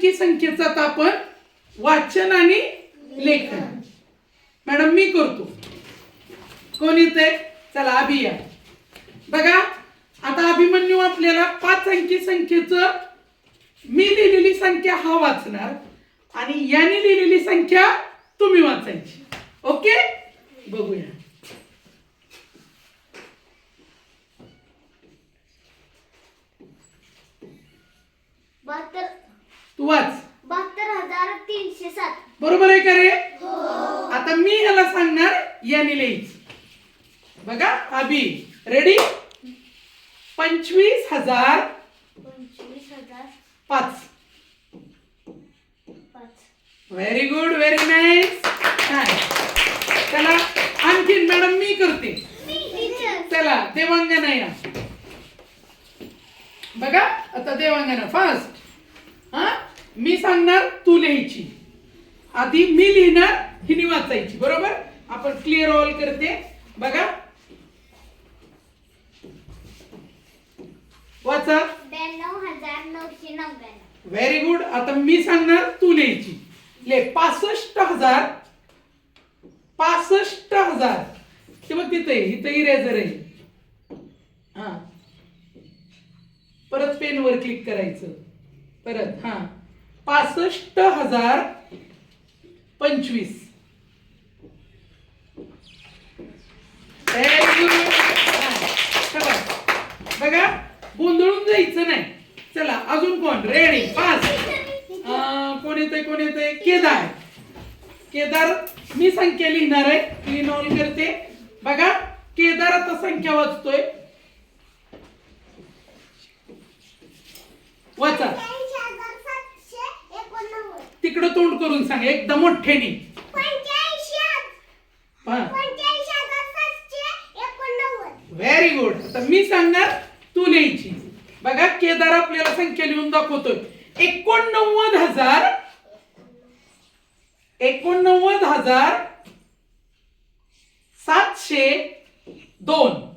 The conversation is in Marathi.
अंकी संख्येचं आता आपण वाचन आणि लेखन. मॅडम मी करतो. कोण येते चला अभिया बघा आता अभिमन्यू आपल्याला पाच अंकी संख्येचं मी लिहिलेली संख्या हा वाचणार आणि याने लिहिलेली संख्या तुम्ही वाचायची. ओके? बघूया. बहात्तर तू वाच. बहात्तर हजार तीनशे सात. बरोबर आहे का रे? आता मी याला सांगणार याने लिहायचं. बघा अभि रेडी पंचवीस हजार पंचवीस हजार पाच. पाच. व्हेरी गुड व्हेरी नाईस चला आणखीन मॅडम मी करते. चला देवांगना या. बघा आता देवांगना फास्ट हा? मी सांगणार तू लिहायची. आधी मी लिहिणार हिनी वाचायची. बरोबर? आपण क्लिअर ऑल करते. बघा. वाचा. व्हेरी गुड आता मी सांगणार तू लिहायची. ले पासष्ट हजार. पासष्ट हजार. ते बघ तिथे इथं इरेजर आहे. हा. परत पेनवर क्लिक करायचं. परत हा. पासष्ट हजार पंचवीस. बघा गोंधळून जायचं नाही. चला अजून कोण? रेडी पाच कोण येतंय कोण येतंय? केदार. केदार मी संख्या लिहिणार आहे. मी नोंद करते. बघा केदार आता संख्या वाचतोय. वाचा. तोंड करून सांग एकदम मोठ्याने. व्हेरी गुड आता मी सांगणार तू लिहायची. बघा केदार आपल्याला संख्या लिहून दाखवतोय. एकोणनव्वद हजार एकोणनव्वद हजार सातशे दोन.